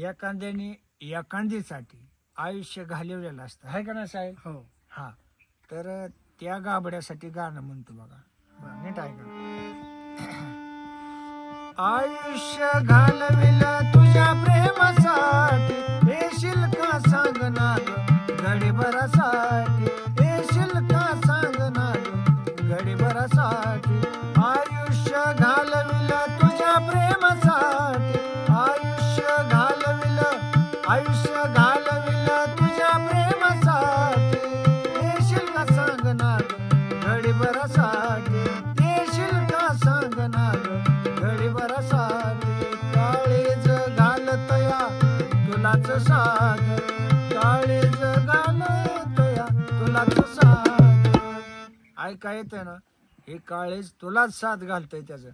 एखाद्याने एखादीसाठी आयुष्य घालवलेलं असतं. आहे का ना साहेब? हो. हा. तर त्या गाबड्यासाठी गाणं म्हणतो बघा. बरं, नीट ऐका आयुष्य घालविलं तुझ्या प्रेमासाठी येशील का सांग ना ग गडीभरासाठी. आयुष्य घालविलं तुझ्या प्रेमासाठी. देशील का सांग ना ग गडीभरासाठी का सांगणार? ना ग काळीज घालतया तुलाच साग काळीज घालतया तुलाच साग ऐका येते ना? हे काळीज तुलाच साथ घालतय त्याच.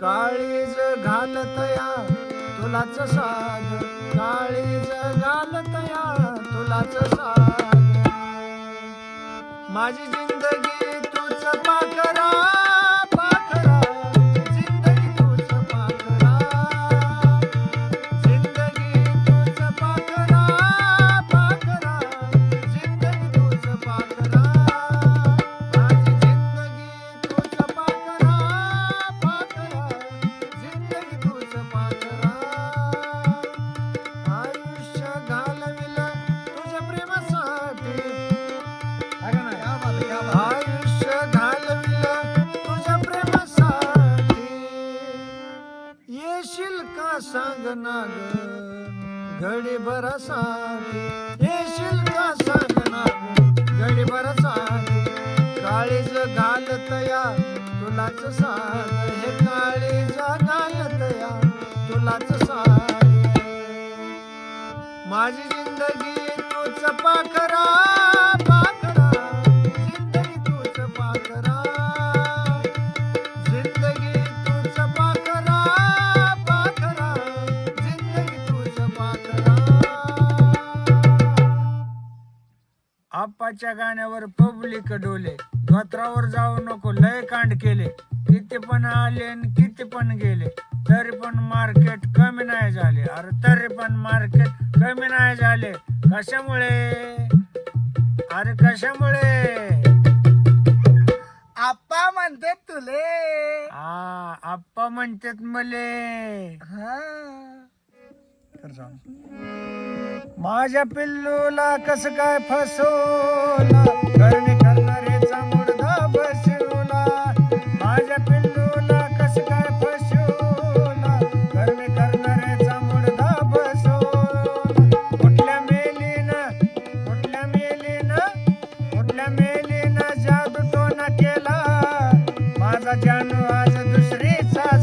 काळीज घालतया तुलाच साग काळीज घालतया तुलाच साथ. माझी जिंदगी सांग ना ग घडीभरासाठी येशील का सांग ना ग घडीभरासाठी काळीज घालतया तुलाच साग. हे काळीज घालतया तुलाच साग. माझी जिंदगी तू चपा करा आप्पाच्या गाण्यावर पब्लिक डोले धोत्रावर जाऊ नको लय कांड केले. किती पण आले आणि किती पण गेले तरी पण मार्केट कमी नाही झाले. अरे तरी पण मार्केट कमी नाही झाले. कशामुळे? अरे कशामुळे? आप्पा म्हणते तुले. हा आप्पा म्हणतात मले. हा. तर सांग. माझ्या पिल्लूला कस काय फसवला? करणे करणारेचा मुडदा बसवला. माझ्या पिल्लूला कस काय फसवला? करणे करणारेचा मुडदा बसवला. कुठल्या मेलीनं कुठल्या मेलीनं कुठल्या मेलीनं जादू टोना केला? माझा जानू आज दुसरीचा